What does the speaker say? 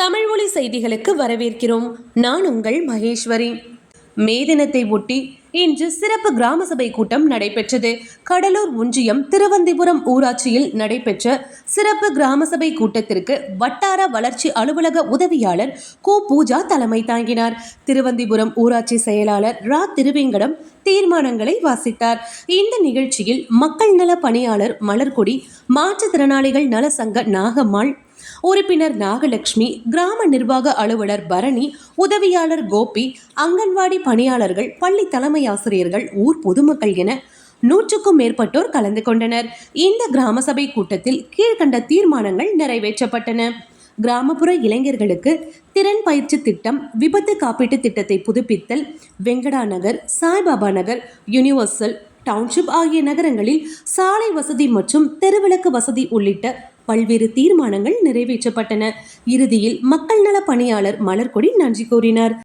தமிழ் செய்திகளுக்கு வரவேற்கிறோம். நான் உங்கள் மகேஸ்வரி. மே தினத்தை ஒட்டி இன்று சிறப்பு கிராம சபை கூட்டம் நடைபெற்றது. கடலூர் ஒன்றியம் திருவந்திபுரம் ஊராட்சியில் நடைபெற்ற சிறப்பு கிராம சபை கூட்டத்திற்கு வட்டார வளர்ச்சி அலுவலக உதவியாளர் கு. பூஜா தலைமை தாங்கினார். திருவந்திபுரம் ஊராட்சி செயலாளர் ரா. திருவேங்கடம் தீர்மானங்களை வாசித்தார். இந்த நிகழ்ச்சியில் மக்கள் நல பணியாளர் மலர்கொடி மாற்றுத்திறனாளிகள் நல சங்க நாகம்மாள் உறுப்பினர் நாகலட்சுமி கிராம நிர்வாக அலுவலர் பரணி உதவியாளர் கோபி அங்கன்வாடி பணியாளர்கள் பள்ளி தலைமை ஆசிரியர்கள் ஊர் பொதுமக்கள் என நூற்றுக்கும் மேற்பட்டோர் கலந்து கொண்டனர். இந்த கிராம சபை கூட்டத்தில் கீழ்கண்ட தீர்மானங்கள் நிறைவேற்றப்பட்டன. கிராமப்புற இளைஞர்களுக்கு திறன் பயிற்சி திட்டம் விபத்து காப்பீட்டு திட்டத்தை புதுப்பித்தல் வெங்கடா நகர் சாய்பாபா நகர் யுனிவர்சல் டவுன்ஷிப் ஆகிய நகரங்களில் சாலை வசதி மற்றும் தெருவிளக்கு வசதி உள்ளிட்ட பல்வேறு தீர்மானங்கள் நிறைவேற்றப்பட்டன. இறுதியில் மக்கள் நல பணியாளர் மலர்கொடி நன்றி கூறினார்.